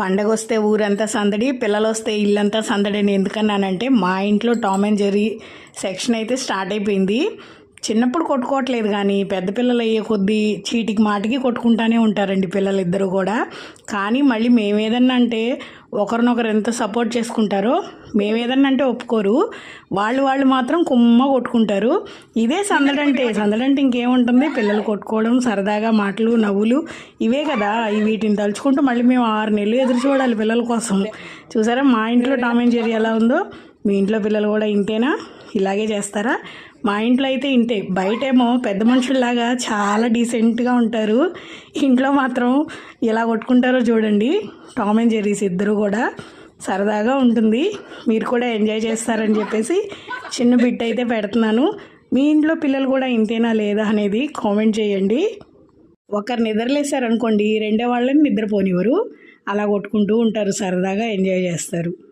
పండగ వస్తే ఊరంతా సందడి పిల్లలు వస్తే ఇల్లంతా సందడి అని ఎందుకన్నానంటే మా ఇంట్లో టామ్ అండ్ జెర్రీ సెక్షన్ అయితే స్టార్ట్ అయిపోయింది. చిన్నప్పుడు కొట్టుకోవట్లేదు కానీ పెద్ద పిల్లలు అయ్యే కొద్దీ చీటికి మాటికి కొట్టుకుంటానే ఉంటారండి పిల్లలు ఇద్దరు కూడా. కానీ మళ్ళీ మేము ఏదన్నా అంటే ఒకరినొకరు ఎంత సపోర్ట్ చేసుకుంటారో మేము ఏదన్నా అంటే ఒప్పుకోరు. వాళ్ళు వాళ్ళు మాత్రం కుమ్మ కొట్టుకుంటారు. ఇదే సందడంటే సందడంటే ఇంకేముంటుంది? పిల్లలు కొట్టుకోవడం సరదాగా మాటలు నవ్వులు ఇవే కదా. వీటిని తలుచుకుంటూ మళ్ళీ మేము ఆరు నెలలు ఎదురు చూడాలి పిల్లల కోసం. చూసారా? మా ఇంట్లో టామ్ అండ్ జెర్రీ ఎలా ఉందో? మీ ఇంట్లో పిల్లలు కూడా ఇంతేనా? ఇలాగే చేస్తారా? మా ఇంట్లో అయితే ఇంతే. బయటేమో పెద్ద మనుషుల్లాగా చాలా డీసెంట్గా ఉంటారు. ఇంట్లో మాత్రం ఎలా కొట్టుకుంటారో చూడండి. టామ్ అండ్ జెర్రీస్ ఇద్దరు కూడా సరదాగా ఉంటుంది. మీరు కూడా ఎంజాయ్ చేస్తారని చెప్పేసి చిన్న బిట్ అయితే పెడుతున్నాను. మీ ఇంట్లో పిల్లలు కూడా ఇంతేనా లేదా అనేది కామెంట్ చేయండి. ఒకరు నిద్రలేసారనుకోండి రెండో వాళ్ళని నిద్రపోనివ్వరు. అలా కొట్టుకుంటూ ఉంటారు సరదాగా ఎంజాయ్ చేస్తారు.